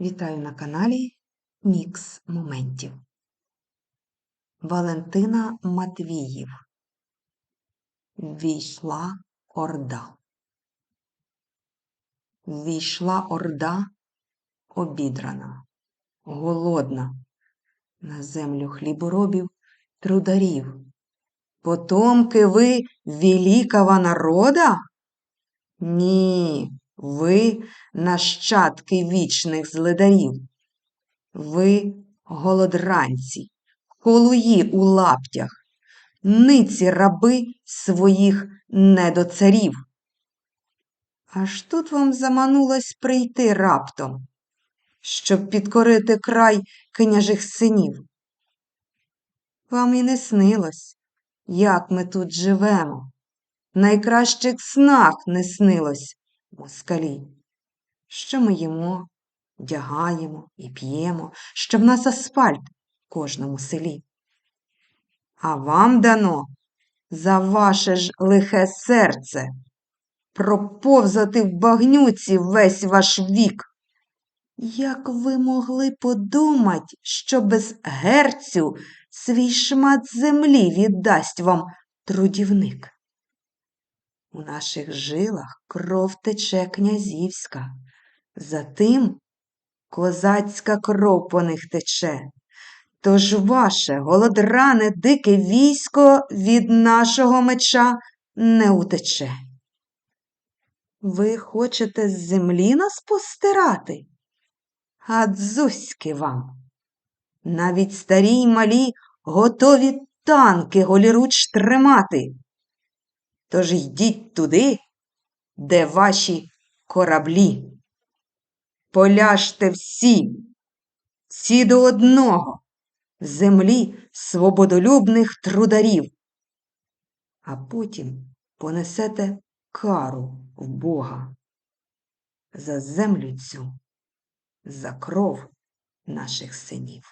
Вітаю на каналі Мікс Моментів. Валентина Матвіїв. Війшла орда. Війшла орда обідрана, голодна, на землю хліборобів, трударів. Потомки ви великого народа? Ні, ви нащадки вічних злидарів. Ви голодранці, холуї у лаптях, ниці раби своїх недоцарів. Аж тут вам заманулось прийти раптом, щоб підкорити край княжих синів. Вам і не снилось, як ми тут живемо. Найкращих снах не снилось москалі, що ми їмо, вдягаємо і п'ємо, що в нас асфальт в кожному селі. А вам дано за ваше ж лихе серце проповзати в багнюці весь ваш вік. Як ви могли подумать, що без герцю свій шмат землі віддасть вам трудівник? У наших жилах кров тече князівська, затим козацька кров по них тече. Тож ваше голодране дике військо від нашого меча не утече. Ви хочете з землі нас постирати? А дзузьки вам. Навіть старі й малі готові танки голіруч тримати. Тож йдіть туди, де ваші кораблі. Поляжте всі, всі до одного, землі свободолюбних трударів, а потім понесете кару в Бога за землю цю, за кров наших синів.